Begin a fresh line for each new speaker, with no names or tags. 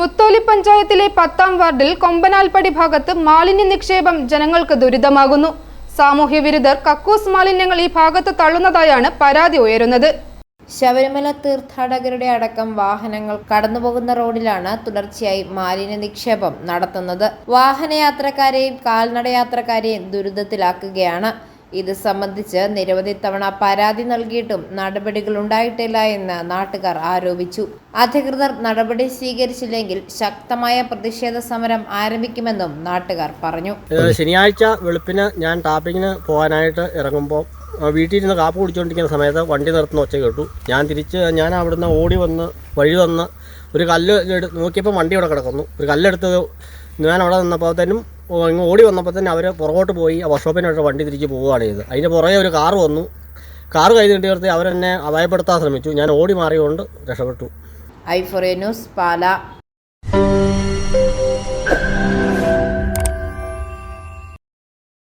മുത്തോലി പഞ്ചായത്തിലെ പത്താം വാർഡിൽ കൊമ്പനാൽപ്പടി ഭാഗത്ത് മാലിന്യ നിക്ഷേപം ജനങ്ങൾക്ക് ദുരിതമാകുന്നു. സാമൂഹ്യ വിരുദ്ധർ കക്കൂസ് മാലിന്യങ്ങൾ ഈ ഭാഗത്ത് തള്ളുന്നതായാണ് പരാതി ഉയരുന്നത്.
ശബരിമല തീർത്ഥാടകരുടെ അടക്കം വാഹനങ്ങൾ കടന്നുപോകുന്ന റോഡിലാണ് തുടർച്ചയായി മാലിന്യ നിക്ഷേപം നടത്തുന്നത്. വാഹനയാത്രക്കാരെയും കാൽനടയാത്രക്കാരെയും ദുരിതത്തിലാക്കുകയാണ്. ഇത് സംബന്ധിച്ച് നിരവധി തവണ പരാതി നൽകിയിട്ടും നടപടികൾ ഉണ്ടായിട്ടില്ല എന്ന് നാട്ടുകാർ ആരോപിച്ചു. അധികൃതർ നടപടി സ്വീകരിച്ചില്ലെങ്കിൽ ശക്തമായ പ്രതിഷേധ സമരം ആരംഭിക്കുമെന്നും നാട്ടുകാർ പറഞ്ഞു.
ശനിയാഴ്ച വെളുപ്പിന് ഞാൻ ടാപ്പിങ്ങിന് പോകാനായിട്ട് ഇറങ്ങുമ്പോൾ വീട്ടിൽ ഇരുന്ന് കാപ്പ് കുടിച്ചുകൊണ്ടിരിക്കുന്ന സമയത്ത് വണ്ടി നിർത്തുന്ന ഒച്ച കേട്ടു. ഞാൻ തിരിച്ച് ഞാൻ അവിടുന്ന് ഓടി വന്ന് വഴി വന്ന് ഒരു കല്ല് നോക്കിയപ്പോൾ വണ്ടി അവിടെ കിടക്കുന്നു. ഒരു കല്ലെടുത്ത് ഞാൻ അവിടെ നിന്നപ്പോഴത്തേനും ഇങ്ങ് ഓടി വന്നപ്പോൾ തന്നെ അവർ പുറകോട്ട് പോയി ആ വർക്ക്ഷോപ്പിനോട്ട് വണ്ടി തിരിച്ച് പോവുകയാണ് ചെയ്തത്. അതിന്റെ പുറകെ ഒരു കാറ് വന്നു. കാറ് കൈ നീട്ടി അവരെന്നെ അപായപ്പെടുത്താൻ ശ്രമിച്ചു. ഞാൻ ഓടി മാറിയുകൊണ്ട് രക്ഷപ്പെട്ടു.
I four news Pala.